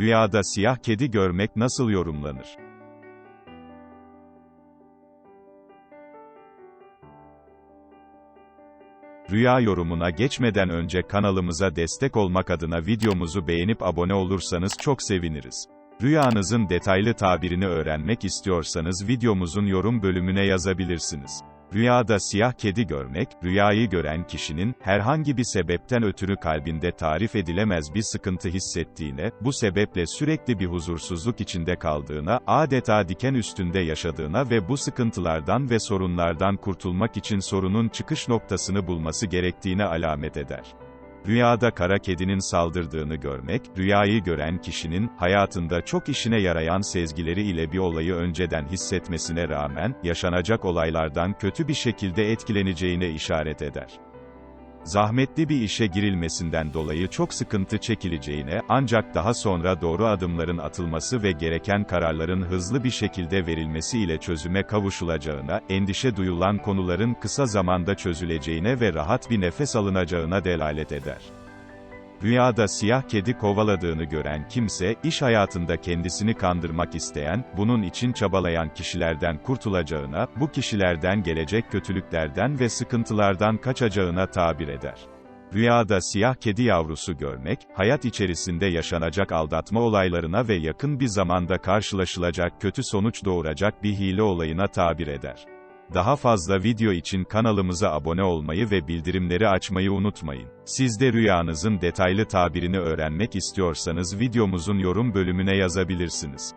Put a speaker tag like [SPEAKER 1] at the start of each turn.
[SPEAKER 1] Rüyada siyah kedi görmek nasıl yorumlanır? Rüya yorumuna geçmeden önce kanalımıza destek olmak adına videomuzu beğenip abone olursanız çok seviniriz. Rüyanızın detaylı tabirini öğrenmek istiyorsanız videomuzun yorum bölümüne yazabilirsiniz. Rüyada siyah kedi görmek, rüyayı gören kişinin, herhangi bir sebepten ötürü kalbinde tarif edilemez bir sıkıntı hissettiğine, bu sebeple sürekli bir huzursuzluk içinde kaldığına, adeta diken üstünde yaşadığına ve bu sıkıntılardan ve sorunlardan kurtulmak için sorunun çıkış noktasını bulması gerektiğine alamet eder. Rüyada kara kedinin saldırdığını görmek, rüyayı gören kişinin, hayatında çok işine yarayan sezgileri ile bir olayı önceden hissetmesine rağmen, yaşanacak olaylardan kötü bir şekilde etkileneceğine işaret eder. Zahmetli bir işe girilmesinden dolayı çok sıkıntı çekileceğine, ancak daha sonra doğru adımların atılması ve gereken kararların hızlı bir şekilde verilmesi ile çözüme kavuşulacağına, endişe duyulan konuların kısa zamanda çözüleceğine ve rahat bir nefes alınacağına delalet eder. Rüyada siyah kedi kovaladığını gören kimse, iş hayatında kendisini kandırmak isteyen, bunun için çabalayan kişilerden kurtulacağına, bu kişilerden gelecek kötülüklerden ve sıkıntılardan kaçacağına tabir eder. Rüyada siyah kedi yavrusu görmek, hayat içerisinde yaşanacak aldatma olaylarına ve yakın bir zamanda karşılaşılacak kötü sonuç doğuracak bir hile olayına tabir eder. Daha fazla video için kanalımıza abone olmayı ve bildirimleri açmayı unutmayın. Siz de rüyanızın detaylı tabirini öğrenmek istiyorsanız videomuzun yorum bölümüne yazabilirsiniz.